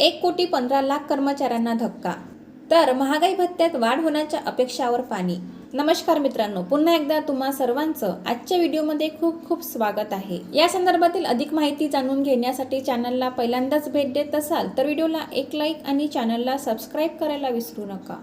एक कोटी पंधरा लाख कर्मचाऱ्यांना धक्का. तर महागाई भत्त्यात वाढ होण्याच्या अपेक्षावर पाणी. नमस्कार मित्रांनो पुन्हा एकदा तुम्हा सर्वांचं आजच्या व्हिडिओमध्ये खूप खूप स्वागत आहे. या संदर्भातील अधिक माहिती जाणून घेण्यासाठी चॅनलला पहिल्यांदाच भेट देत असाल तर व्हिडिओला एक लाईक आणि चॅनलला सबस्क्राईब करायला विसरू नका.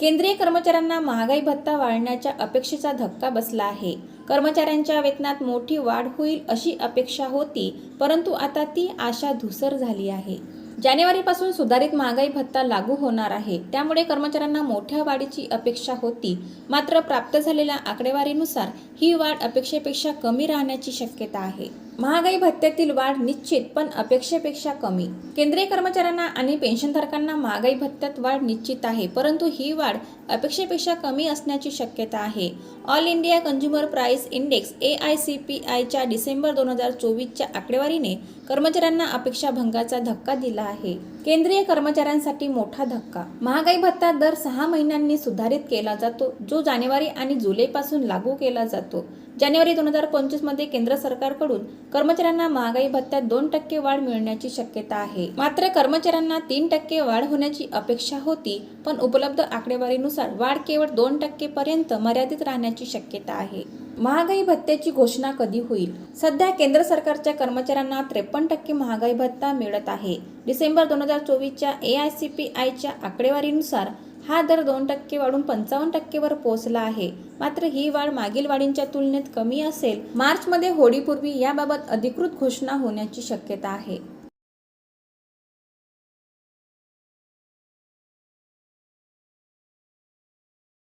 केंद्रीय कर्मचाऱ्यांना महागाई भत्ता वाढण्याच्या अपेक्षेचा धक्का बसला आहे. कर्मचाऱ्यांच्या वेतनात मोठी वाढ होईल अशी अपेक्षा होती परंतु आता ती आशा धुसर झाली आहे. जानेवारीपासून सुधारित महागाई भत्ता लागू होणार आहे. त्यामुळे कर्मचाऱ्यांना मोठ्या वाढीची अपेक्षा होती. मात्र प्राप्त झालेल्या आकडेवारीनुसार ही वाढ अपेक्षेपेक्षा कमी राहण्याची शक्यता आहे. महागाई भत्त्यातील वाढ निश्चित पण अपेक्षेपेक्षा कमी. केंद्रीय कर्मचाऱ्यांना आणि पेन्शनधारकांना महागाई भत्त्यात वाढ निश्चित आहे परंतु ही वाढ अपेक्षेपेक्षा कमी असण्याची शक्यता आहे. All India consumer price index A I C P आयच्या डिसेंबर दोन हजार चोवीसच्या आकडेवारीने कर्मचाऱ्यांना अपेक्षा भंगाचा धक्का दिला आहे. केंद्रीय कर्मचाऱ्यांसाठी मोठा धक्का. महागाई भत्ता दर सहा महिन्यांनी सुधारित केला जातो जो जानेवारी आणि जुलैपासून लागू केला जातो. जानेवारी दोन हजार पंचवीसमध्ये केंद्र सरकारकडून कर्मचाऱ्यांना महागाई भत्त्यात दोन टक्के वाढ मिळण्याची शक्यता आहे. मात्र कर्मचाऱ्यांना तीन टक्के वाढ होण्याची अपेक्षा होती पण उपलब्ध आकडेवारीनुसार वाढ केवळ दोन टक्के पर्यंत मर्यादित राहण्याची शक्यता आहे. महागाई भत्त्याची घोषणा कधी होईल? सध्या केंद्र सरकारच्या कर्मचाऱ्यांना त्रेपन्न टक्के महागाई भत्ता मिळत आहे. डिसेंबर दोन हजार चोवीसच्या ए आय सी पी आयच्या आकडेवारीनुसार हा दर दोन टक्के वाढून पंचावन्न टक्केवर पोहोचला आहे. मात्र ही वाढ मागील वाढींच्या तुलनेत कमी असेल. मार्चमध्ये होळीपूर्वी याबाबत अधिकृत घोषणा होण्याची शक्यता आहे.